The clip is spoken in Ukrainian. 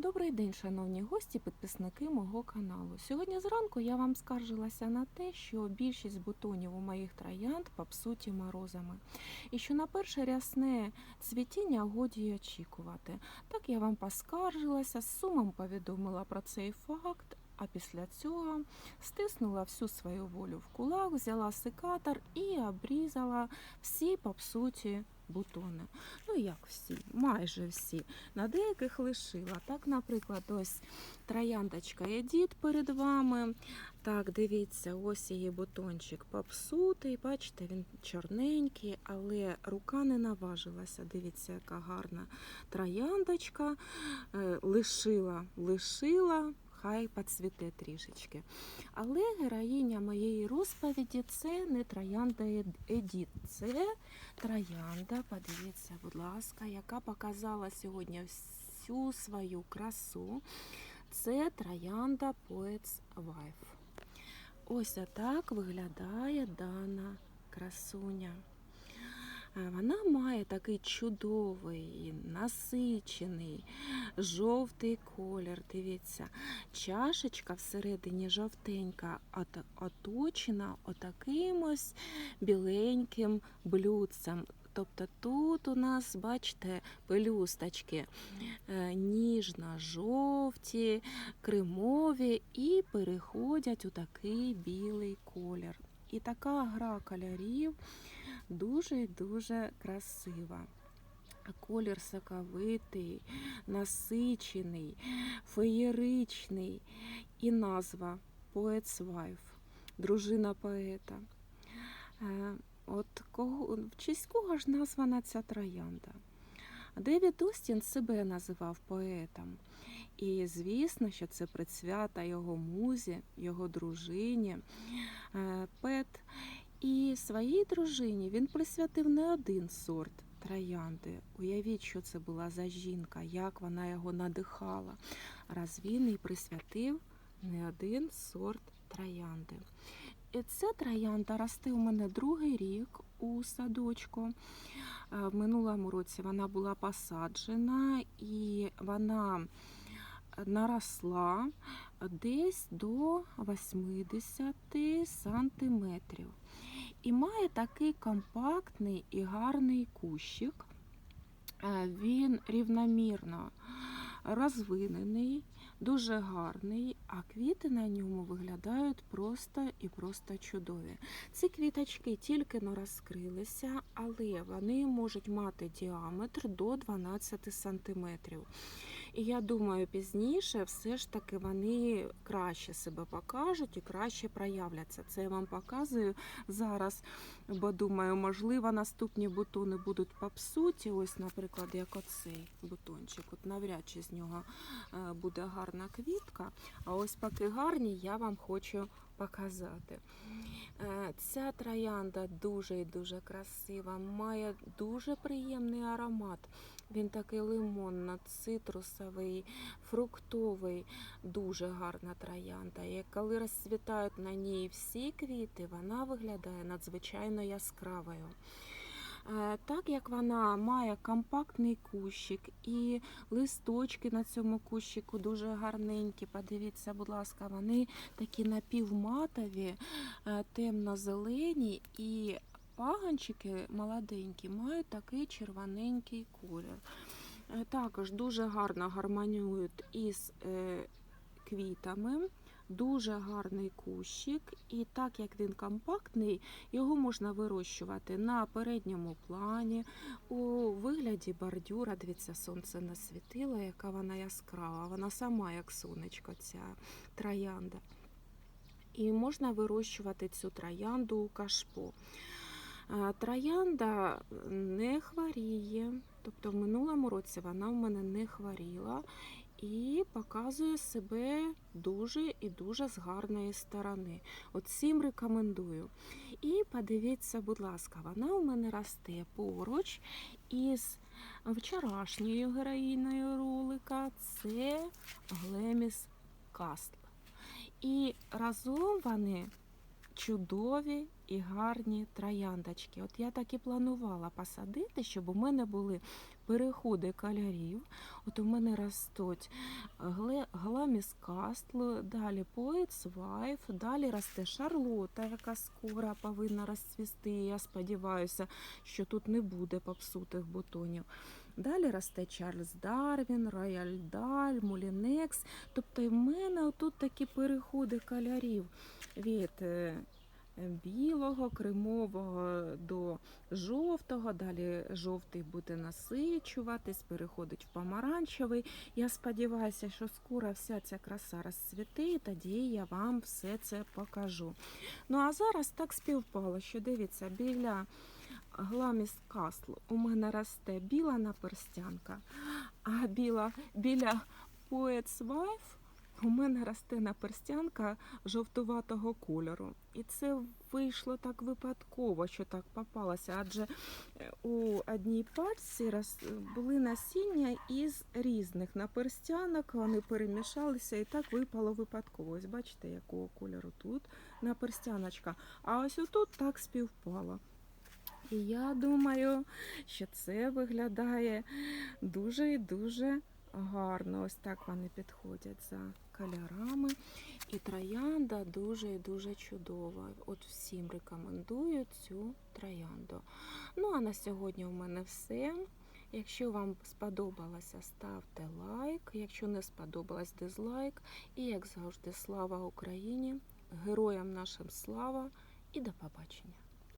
Добрий день, шановні гості, підписники мого каналу. Сьогодні зранку я вам скаржилася на те, що більшість бутонів у моїх троянд попсуті морозами, і що на перше рясне цвітіння годі очікувати. Так я вам поскаржилася, з сумом повідомила про цей факт. А після цього стиснула всю свою волю в кулак, взяла секатор і обрізала всі попсуті бутони. Ну як всі, майже всі. На деяких лишила. Так, наприклад, ось трояндочка Едіт перед вами. Так, дивіться, ось її бутончик попсутий. Бачите, він чорненький, але рука не наважилася. Дивіться, яка гарна трояндочка. Е, Лишила, лишила. Хай поцвіте трішечки. Але героїня моєї розповіді це не троянда Ед- Едіт, це троянда. Подивіться, будь ласка, яка показала сьогодні всю свою красу. Це троянда Poets Wife. Ось отак виглядає дана красуня. Вона має такий чудовий, насичений, жовтий колір. Дивіться, чашечка всередині жовтенька, от- оточена отаким ось біленьким блюдцем. Тобто тут у нас, бачите, пелюсточки е, ніжно-жовті, кремові і переходять у такий білий колір. І така гра кольорів дуже і дуже красива. Колір соковитий, насичений, феєричний і назва Poet's Wife, дружина поета. Е, От кого, в честь кого ж названа ця троянда? Девід Остін себе називав поетом. І звісно, що це присвята його музі, його дружині е, Пет. І своїй дружині він присвятив не один сорт троянди. Уявіть, що це була за жінка, як вона його надихала. Раз він і присвятив не один сорт троянди. І ця троянда росте у мене другий рік у садочку. Е, В минулому році вона була посаджена і вона наросла десь до 80 сантиметрів. І має такий компактний і гарний кущик. Е, Він рівномірно розвинений, дуже гарний, а квіти на ньому виглядають просто і просто чудові. Ці квіточки тільки но розкрилися, але вони можуть мати діаметр до 12 сантиметрів. І я думаю, пізніше все ж таки вони краще себе покажуть і краще проявляться. Це я вам показую зараз, бо думаю, можливо, наступні бутони будуть попсуті. Ось, наприклад, як оцей бутончик. От навряд чи з нього е, буде гарна квітка. А ось поки гарні, я вам хочу показати. Е, Ця троянда дуже і дуже красива, має дуже приємний аромат. Він такий лимонно-цитрусовий, фруктовий, дуже гарна троянда. І коли розцвітають на ній всі квіти, вона виглядає надзвичайно яскравою. Е, Так як вона має компактний кущик і листочки на цьому кущику дуже гарненькі. Подивіться, будь ласка, вони такі напівматові, е, темно-зелені і паганчики молоденькі мають такий червоненький колір. Е, Також дуже гарно гармонюють із квітами. Дуже гарний кущик, і так як він компактний, його можна вирощувати на передньому плані, у вигляді бордюра. Дивіться, сонце насвітило, яка вона яскрава. Вона сама як сонечко, ця троянда. І можна вирощувати цю троянду у кашпо. Троянда не хворіє, тобто в минулому році вона в мене не хворіла і показує себе дуже і дуже з гарної сторони. От всім рекомендую. І подивіться, будь ласка, вона у мене росте поруч із вчорашньою героїною ролика. Це Глеміс Кастл. І разом вони чудові і гарні трояндочки. От я так і планувала посадити, щоб у мене були переходи кольорів. От у мене ростуть гле- гламіс далі поет вайф, далі росте шарлота, яка скоро повинна розцвісти. Я сподіваюся, що тут не буде попсутих бутонів. Далі росте Чарльз Дарвін, Рояль Даль, Мулінекс. Тобто в мене тут такі переходи кольорів від е, білого, кремового до жовтого. Далі жовтий буде насичуватись, переходить в помаранчевий. Я сподіваюся, що скоро вся ця краса розцвіте, і тоді я вам все це покажу. Ну а зараз так співпало, що дивіться, біля Гламіс Касл у мене росте біла наперстянка, а біла, біля Poet's Wife у мене росте наперстянка жовтуватого кольору. І це вийшло так випадково, що так попалося, адже е, у одній пачці були насіння із різних наперстянок, вони перемішалися і так випало випадково. Ось бачите, якого кольору тут наперстяночка. А ось отут так співпало. І я думаю, що це виглядає дуже і дуже гарно. Ось так вони підходять за кольорами. І троянда дуже і дуже чудова. От всім рекомендую цю троянду. Ну а на сьогодні у мене все. Якщо вам сподобалося, ставте лайк. Якщо не сподобалось, дизлайк. І як завжди, слава Україні! Героям нашим слава і до побачення!